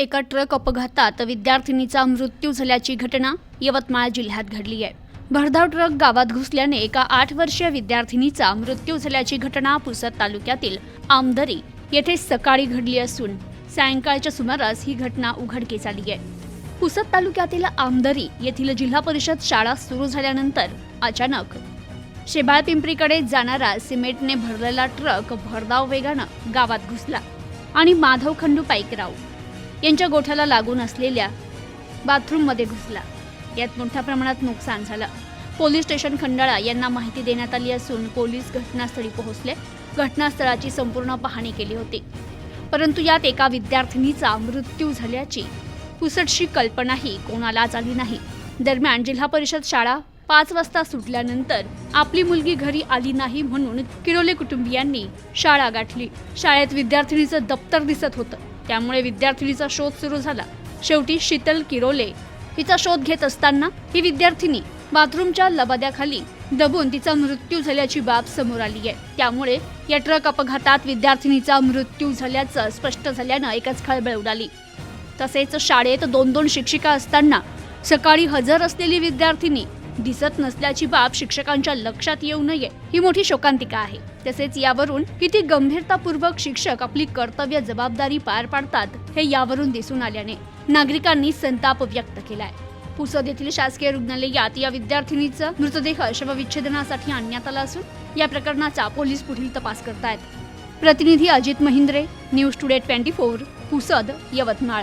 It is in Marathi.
एका ट्रक अपघातात विद्यार्थिनीचा मृत्यू झाल्याची घटना यवतमाळ जिल्ह्यात घडली आहे. भरधाव ट्रक गावात घुसल्याने एका आठ वर्षीय विद्यार्थिनीचा मृत्यू झाल्याची घटना पुसद तालुक्यातील आमदरी येथे सकाळी घडली असून सायंकाळच्या सुमारास ही घटना उघडकीस आली आहे. पुसद तालुक्यातील आमदरी येथील जिल्हा परिषद शाळा सुरू झाल्यानंतर अचानक शेबाळ पिंपरीकडे जाणारा सिमेंटने भरलेला ट्रक भरधाव वेगानं गावात घुसला आणि माधव खंडू पाईकराव यांच्या गोठ्याला लागून असलेल्या बाथरूममध्ये घुसला. यात मोठ्या प्रमाणात नुकसान झालं. पोलीस स्टेशन खंडाळा यांना माहिती देण्यात आली असून पोलीस घटनास्थळी पोहोचले. घटनास्थळाची संपूर्ण पाहणी केली होती. परंतु यात एका विद्यार्थिनीचा मृत्यू झाल्याची पुसटशी कल्पनाही कोणालाच आली नाही. दरम्यान जिल्हा परिषद शाळा पाच वाजता सुटल्यानंतर आपली मुलगी घरी आली नाही म्हणून किरोले कुटुंबियांनी शाळा गाठली. शाळेत विद्यार्थिनीचं दप्तर दिसत होतं. त्यामुळे विद्यार्थिनीचा शोध सुरू झाला. शेवटी शीतल किरोले हिचा शोध घेत असताना ही विद्यार्थिनी बाथरूमच्या लबाद्याखाली दबून तिचा मृत्यू झाल्याची बाब समोर आली आहे. त्यामुळे या ट्रक अपघातात विद्यार्थिनीचा मृत्यू झाल्याचं स्पष्ट झाल्यानं एकच खळबळ उडाली. तसेच शाळेत दोन दोन शिक्षिका असताना सकाळी हजर असलेली विद्यार्थिनी दिसत नसल्याची बाब शिक्षकांच्या लक्षात येऊ नये ही मोठी शोकांतिका आहे. तसेच यावरून किती गंभीरतापूर्वक शिक्षक आपली कर्तव्य जबाबदारी पार पाडतात हे यावरून दिसून आल्याने नागरिकांनी संताप व्यक्त केलाय. पुसद येथील शासकीय रुग्णालयात या विद्यार्थिनीचं मृतदेह शवविच्छेदनासाठी आणण्यात आला असून या प्रकरणाचा पोलीस पुढील तपास करतायत. प्रतिनिधी Ajit Mahindre news today twenty four Pusad Yavatmal.